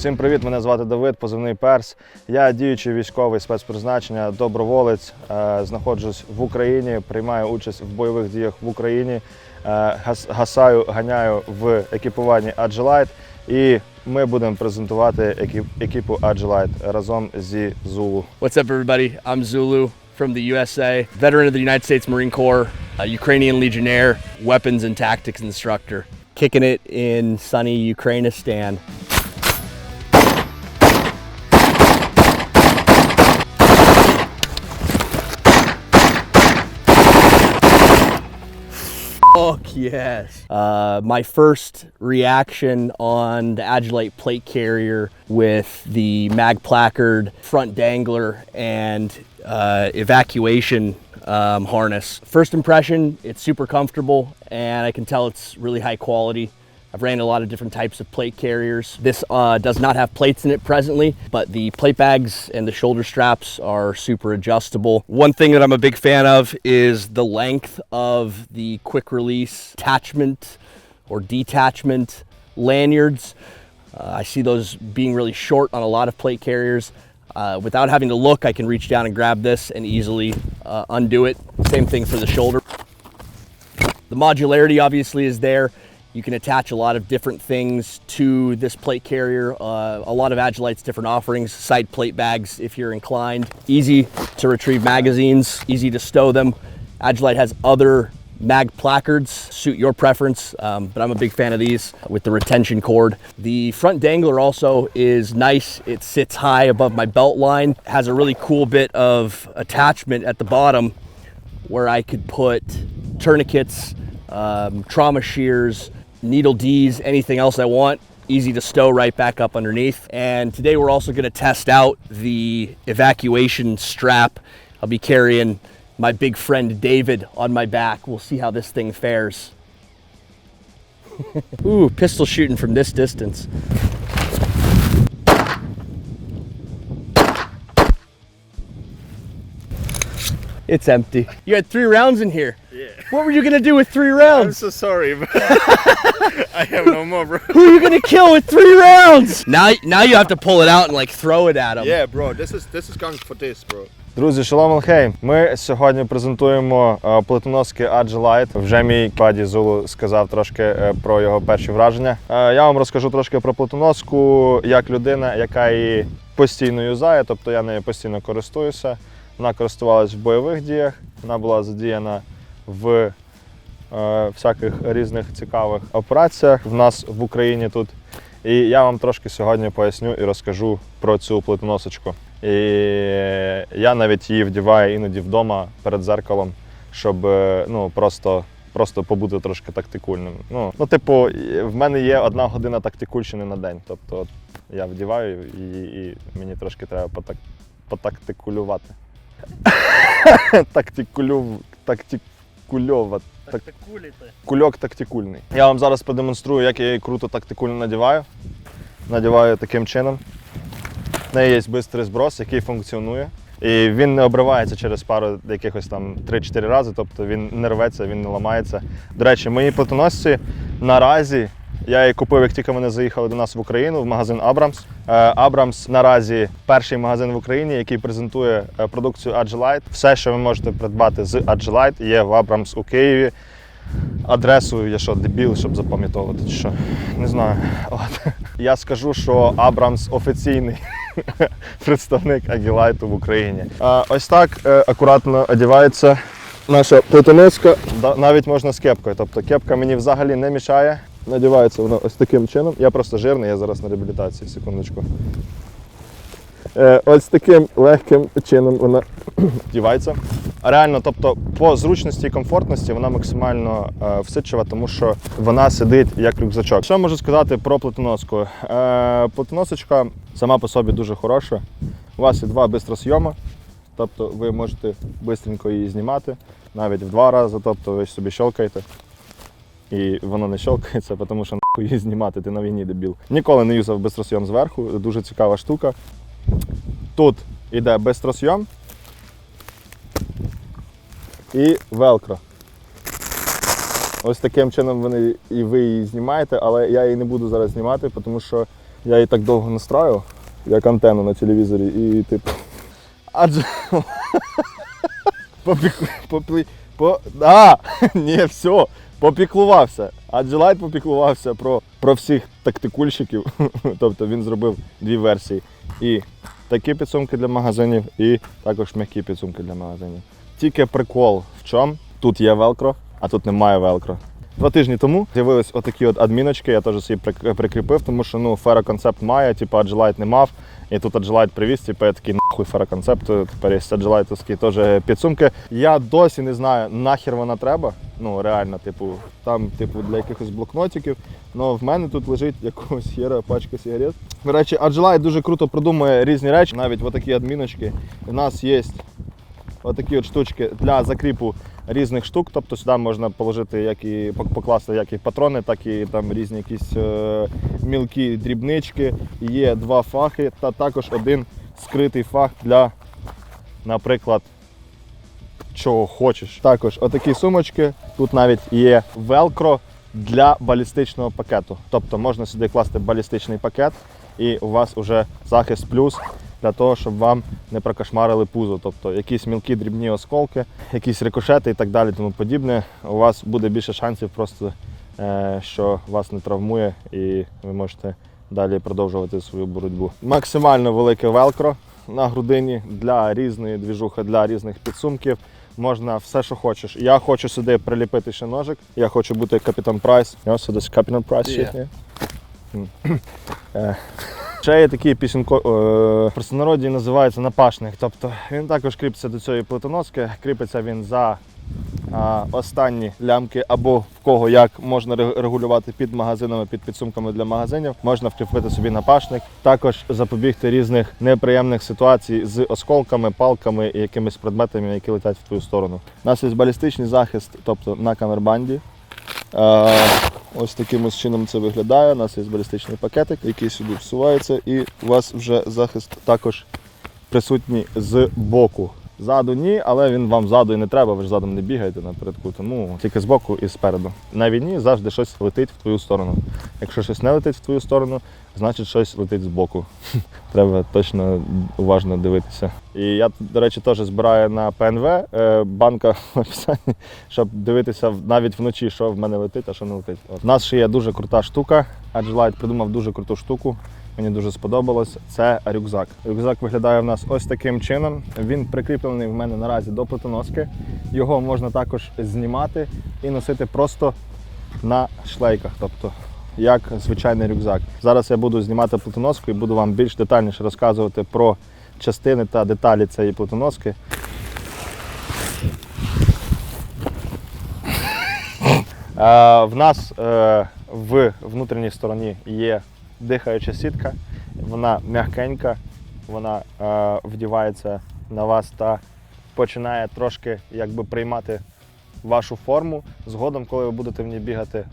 Всім привіт! Мене звати Давид, позивний Перс. Я діючий військовий спецпризначення, доброволець. Е, Знаходжусь в Україні, приймаю участь в бойових діях в Україні. Е, гас- Гасаю, ганяю в екіпуванні Agilite. І ми будемо презентувати екіп- екіпу Agilite разом зі Zulu. What's up, everybody? I'm Zulu from the USA, veteran of the United States Marine Corps, a Ukrainian Legionnaire, weapons and tactics instructor, kicking it in sunny Ukrainistan. Fuck yes. Uh, my first reaction on the Agilite plate carrier with the mag placard, front dangler, and uh, evacuation um, harness. First impression, it's super comfortable, and I can tell it's really high quality. I've ran a lot of different types of plate carriers. This uh, does not have plates in it presently, but the plate bags and the shoulder straps are super adjustable. One thing that I'm a big fan of is the length of the quick release attachment or detachment lanyards. Uh, I see those being really short on a lot of plate carriers. Uh, without having to look, I can reach down and grab this and easily uh, undo it. Same thing for the shoulder. The modularity obviously is there. You can attach a lot of different things to this plate carrier. Uh, a lot of Agilite's different offerings, side plate bags if you're inclined. Easy to retrieve magazines, easy to stow them. Agilite has other mag placards, suit your preference, um, but I'm a big fan of these with the retention cord. The front dangler also is nice. It sits high above my belt line, has a really cool bit of attachment at the bottom where I could put tourniquets, um, trauma shears, needle D's, anything else I want. Easy to stow right back up underneath. And today we're also going to test out the evacuation strap. I'll be carrying my big friend David on my back. We'll see how this thing fares. Ooh, pistol shooting from this distance. It's empty. You had three rounds in here. Yeah. What were you gonna do with three rounds? I'm so sorry, but I have no more, bro. Who are you gonna kill with three rounds? Now, now you have to pull it out and like throw it at him. Yeah, bro. This is this is going for this, bro. Друзі, шалом алхейм. Ми сьогодні презентуємо е, плитоноски Agilite. Вже мій паді Зулу сказав трошки е, про його перші враження. Е, Я вам розкажу трошки про плитоноску як людина, яка її постійно юзає, тобто я нею постійно користуюся. Вона користувалась в бойових діях, вона була задіяна в е, всяких різних цікавих операціях в нас в Україні тут. І я вам трошки сьогодні поясню і розкажу про цю плитоносочку. І я навіть її вдіваю іноді вдома перед зеркалом, щоб е, ну, просто, просто побути трошки тактикульним. Ну, ну, типу, в мене є одна година тактикульщини на день. Тобто от, я вдіваю її і мені трошки треба потак, потактикулювати. Тактикулюв, тактикульовати. Так, кульок тактикульний. Я вам зараз продемонструю, як я її круто тактикульно надіваю. Надіваю таким чином. В неї є швидкий зброс, який функціонує. І він не обривається через пару якихось там 3-4 рази, тобто він не рветься, він не ламається. До речі, мої плитоносці наразі. Я її купив, як тільки вони заїхали до нас в Україну в магазин Абрамс. Абрамс наразі перший магазин в Україні, який презентує е, продукцію Agilite. Все, що ви можете придбати з Agilite, є в Абрамс у Києві. Адресу я що, дебіл, щоб запам'ятовувати, що? Не знаю. От. Я скажу, що Абрамс офіційний представник Агілайту в Україні. Ось так е, акуратно одягається наша. Да- Навіть можна з кепкою. Тобто кепка мені взагалі не мішає. Надівається воно ось таким чином. Я просто жирний, я зараз на реабілітації, секундочку. Е, ось таким легким чином вона вдівається. Реально, тобто, по зручності і комфортності вона максимально е, всидчива, тому що вона сидить як рюкзачок. Що можу сказати про плитоноску? Е, плитоносочка сама по собі дуже хороша. У вас є два бистросйоми, тобто ви можете швидко її знімати, навіть в два рази, тобто ви собі щелкаєте. І воно не щелкається, тому що нахуй її знімати, ти на війні дебіл. Ніколи не юзав бистросйом зверху, дуже цікава штука. Тут іде бистросйом і велкро. Ось таким чином вони і ви її знімаєте, але я її не буду зараз знімати, тому що Я її так довго настраював, як антенну на телевізорі, і типу. Адже. Попік... По... А, ні, все, попіклувався. Аджелайт попіклувався про, про всіх тактикульщиків. тобто він зробив дві версії. І такі підсумки для магазинів, і також м'які підсумки для магазинів. Тільки прикол в чому? Тут є велкро, а тут немає велкро. Два тижні тому з'явились отакі от адміночки, я теж собі прикріпив, тому що ну фероконцепт має, типу Adgelite не мав. І тут Adgelite привіз, типу я такий нахуй фараконцепт, тепер є Adgelite теж підсумки. Я досі не знаю, нахер вона треба. Ну реально, типу, там, типу, для якихось блокнотиків. Ну в мене тут лежить якогось хера пачка сигарет. До речі, Adgelite дуже круто продумує різні речі, навіть отакі адміночки. У нас є отакі от штучки для закріпу різних штук. Тобто сюди можна положити як і покласти як і патрони, так і там різні якісь е, мілкі дрібнички. Є два фахи та також один скритий фах для, наприклад, чого хочеш. Також отакі сумочки. Тут навіть є велкро для балістичного пакету. Тобто можна сюди класти балістичний пакет, і у вас вже захист плюс для того, щоб вам не прокошмарили пузо. Тобто якісь мілкі дрібні осколки, якісь рикошети і так далі, тому подібне. У вас буде більше шансів просто, е, що вас не травмує і ви можете далі продовжувати свою боротьбу. Максимально велике велкро на грудині для різної двіжухи, для різних підсумків. Можна все, що хочеш. Я хочу сюди приліпити ще ножик. Я хочу бути капітан Прайс. Know, so this Captain Ще є такий пісенко е, простонароді називається напашник. Тобто він також кріпиться до цієї плитоноски. Кріпиться він за а, останні лямки або в кого як можна регулювати під магазинами, під підсумками для магазинів. Можна вкріпити собі напашник. Також запобігти різних неприємних ситуацій з осколками, палками і якимись предметами, які летять в твою сторону. У нас є балістичний захист, тобто на камербанді. Е, Ось таким чином це виглядає. У нас є балістичний пакетик, який сюди всувається, і у вас вже захист також присутній з боку. Ззаду ні, але він вам ззаду і не треба, ви ж задом не бігаєте напередку, тому тільки з боку і спереду. На війні завжди щось летить в твою сторону. Якщо щось не летить в твою сторону, значить щось летить збоку. Треба точно уважно дивитися. І я, до речі, теж збираю на ПНВ е, банка в описанні, щоб дивитися навіть вночі, що в мене летить, а що не летить. У нас ще є дуже крута штука. Adgelite придумав дуже круту штуку. Мені дуже сподобалось. Це рюкзак. Рюкзак виглядає в нас ось таким чином. Він прикріплений в мене наразі до плитоноски. Його можна також знімати і носити просто на шлейках, тобто як звичайний рюкзак. Зараз я буду знімати плитоноску і буду вам більш детальніше розказувати про частини та деталі цієї плитоноски. Е, В нас е, в внутрішній стороні є дихаюча сітка, вона м'якенька, вона е, вдівається на вас та починає трошки якби приймати вашу форму. Згодом, коли ви будете в ній бігати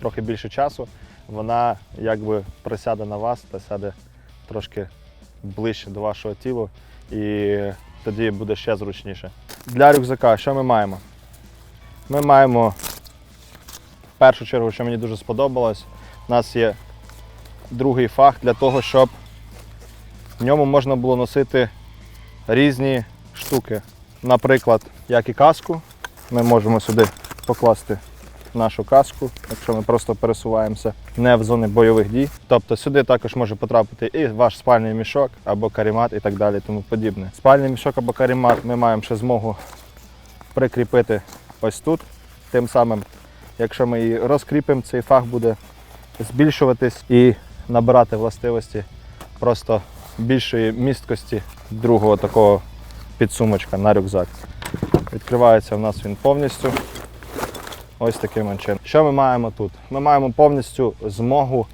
трохи більше часу, вона якби присяде на вас та сяде трошки ближче до вашого тіла, і тоді буде ще зручніше. Для рюкзака що ми маємо? Ми маємо в першу чергу, що мені дуже сподобалось, у нас є другий фах для того, щоб в ньому можна було носити різні штуки. Наприклад, як і каску, ми можемо сюди покласти нашу каску, якщо ми просто пересуваємося не в зони бойових дій. Тобто сюди також може потрапити і ваш спальний мішок або карімат і так далі, тому подібне. Спальний мішок або карімат ми маємо ще змогу прикріпити ось тут. Тим самим, якщо ми її розкріпимо, цей фах буде збільшуватись і набирати властивості просто більшої місткості другого такого підсумочка на рюкзак. Відкривається в нас він повністю. Ось таким чином. Що ми маємо тут? Ми маємо повністю змогу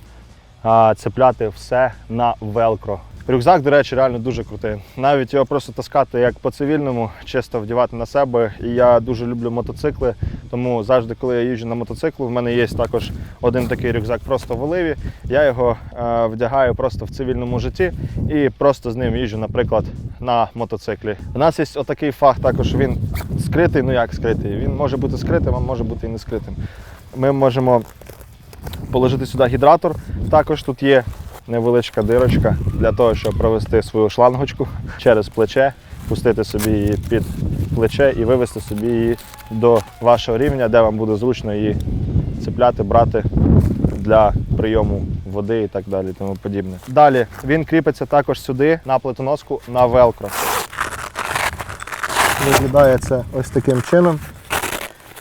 а, цепляти все на велкро. Рюкзак, до речі, реально дуже крутий. Навіть його просто таскати як по цивільному, чисто вдівати на себе. І я дуже люблю мотоцикли, тому завжди, коли я їжджу на мотоциклу, в мене є також один такий рюкзак просто в оливі. Я його е, вдягаю просто в цивільному житті і просто з ним їжджу, наприклад, на мотоциклі. У нас є отакий фах, також він скритий. Ну як скритий? Він може бути скритим, а може бути і не скритим. Ми можемо положити сюди гідратор. Також тут є невеличка дирочка для того, щоб провести свою шлангочку через плече, пустити собі її під плече і вивести собі її до вашого рівня, де вам буде зручно її цепляти, брати для прийому води і так далі. Тому подібне. Далі він кріпиться також сюди на плитоноску на велкро. Виглядає це ось таким чином.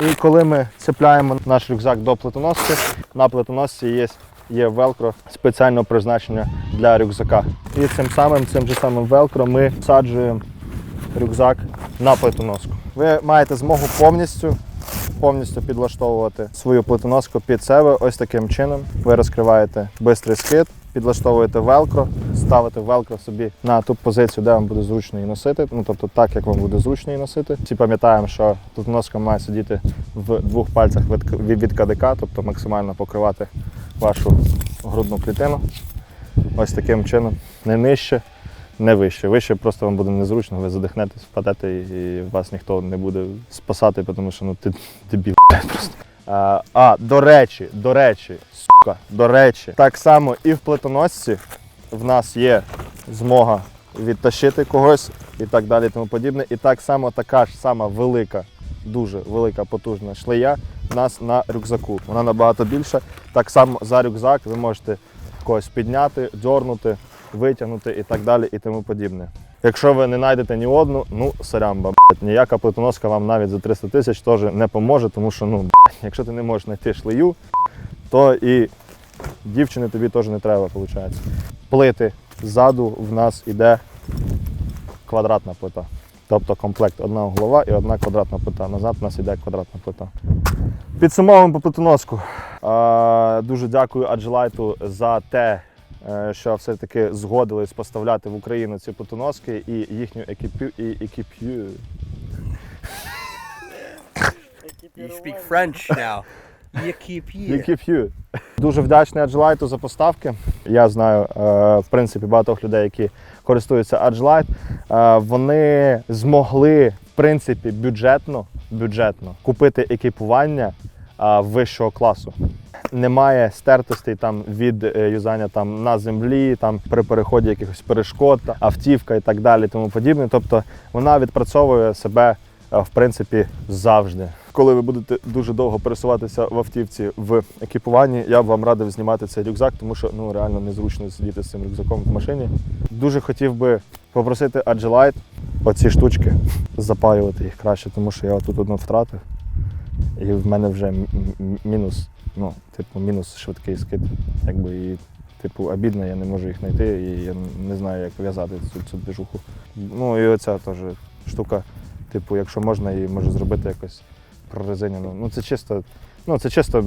І коли ми цепляємо наш рюкзак до плитоноски, на плитоносці є, є велкро спеціального призначення для рюкзака. І цим самим, цим же самим велкро ми всаджуємо рюкзак на плитоноску. Ви маєте змогу повністю, повністю підлаштовувати свою плитоноску під себе ось таким чином. Ви розкриваєте бистрий скид, підлаштовуєте велкро, ставите велкро собі на ту позицію, де вам буде зручно її носити. Ну тобто так, як вам буде зручно її носити. Всі пам'ятаємо, що плитоноска має сидіти в двох пальцях від, кадика, тобто максимально покривати вашу грудну клітину. Ось таким чином. Не нижче, не вище. Вище просто вам буде незручно, ви задихнетесь, впадете і, вас ніхто не буде спасати, тому що ну ти дебіл просто. А, а, до речі, до речі, сука, до речі, так само і в плитоносці в нас є змога відтащити когось і так далі, тому подібне. І так само така ж сама велика, дуже велика потужна шлея в нас на рюкзаку. Вона набагато більша. Так само за рюкзак ви можете когось підняти, дьорнути, витягнути і так далі, і тому подібне. Якщо ви не знайдете ні одну, ну сорямба, блядь, ніяка плитоноска вам навіть за 300 тисяч теж не поможе, тому що ну, блядь, якщо ти не можеш знайти шлею, то і дівчини тобі теж не треба, виходить. Плити ззаду в нас іде квадратна плита. Тобто комплект одна голова і одна квадратна плита. Назад у нас іде квадратна плита. Підсумовуємо по плитоноску. Дуже дякую Аджелайту за те, що все-таки згодились поставляти в Україну ці плитоноски і їхню екіпю і екіп'ю. You speak French now. Екіп'ю. Дуже вдячний Аджелайту за поставки. Я знаю, е, в принципі, багатьох людей, які користуються Аджелайт. Е, Вони змогли, в принципі, бюджетно, бюджетно купити екіпування е, вищого класу. Немає стертостей там від е, юзання там на землі, там при переході якихось перешкод, автівка і так далі, тому подібне. Тобто вона відпрацьовує себе е, в принципі завжди. Коли ви будете дуже довго пересуватися в автівці в екіпуванні, я б вам радив знімати цей рюкзак, тому що ну реально незручно сидіти з цим рюкзаком в машині. Дуже хотів би попросити Agilite оці штучки запаювати їх краще, тому що я тут одну втратив. І в мене вже мінус, ну, типу, мінус швидкий скид. Якби і, типу, обідно, я не можу їх знайти і я не знаю, як в'язати цю, цю движуху. Ну і оця теж штука, типу, якщо можна, її може зробити якось прорезиняно. Ну це чисто, ну це чисто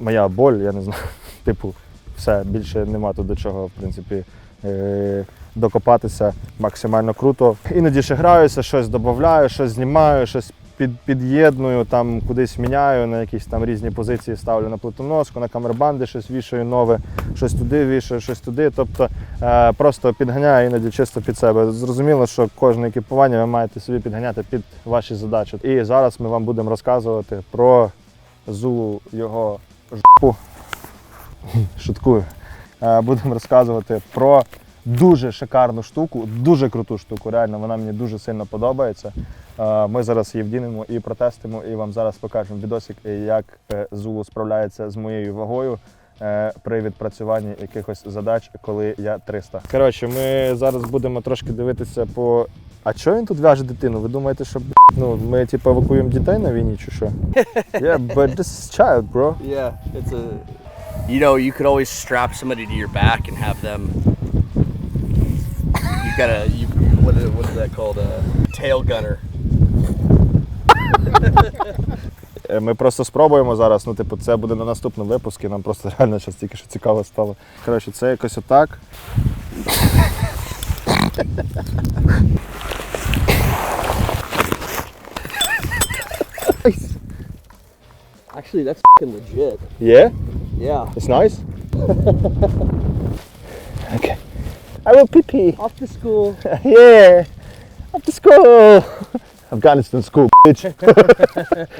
моя боль, я не знаю. Типу, все, більше нема тут до чого, в принципі, е- докопатися максимально круто. Іноді ще граюся, щось додаю, щось знімаю, щось під, під'єдную, там кудись міняю на якісь там різні позиції, ставлю на плитоноску, на камербанди щось вішаю нове, щось туди вішаю, щось туди. Тобто е, просто підганяю іноді чисто під себе. Зрозуміло, що кожне екіпування ви маєте собі підганяти під ваші задачі. І зараз ми вам будемо розказувати про зулу його жопу. Шуткую. Е, Будемо розказувати про дуже шикарну штуку, дуже круту штуку. Реально, вона мені дуже сильно подобається. Е, Ми зараз її вдінемо і протестимо, і вам зараз покажемо відосик, е, як е, Зулу справляється з моєю вагою при відпрацюванні якихось задач, коли я 300. Коротше, ми зараз будемо трошки дивитися по. А чого він тут в'яже дитину? Ви думаєте, що ну, ми типу, евакуємо дітей на війні чи що? Yeah, but this is child, bro. Yeah, it's a. You know, you could always strap somebody to your back and have them. You gotta. You, what, is, what is that called? A tail gunner. Е, Ми просто спробуємо зараз. Ну, типу, це буде на наступному випуску. Нам просто реально зараз тільки що цікаво стало. Коротше, це якось отак. Actually, that's fucking legit. Yeah? Yeah. It's nice? okay. I will pee pee. Off to school. Yeah. Up to school. Afghanistan school, bitch.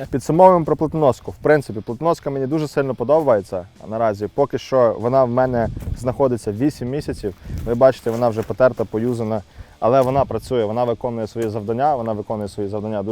Підсумовуємо про плитоноску. В принципі, плитоноска мені дуже сильно подобається наразі. Поки що вона в мене знаходиться 8 місяців. Ви бачите, вона вже потерта, поюзана, але вона працює, вона виконує свої завдання, вона виконує свої завдання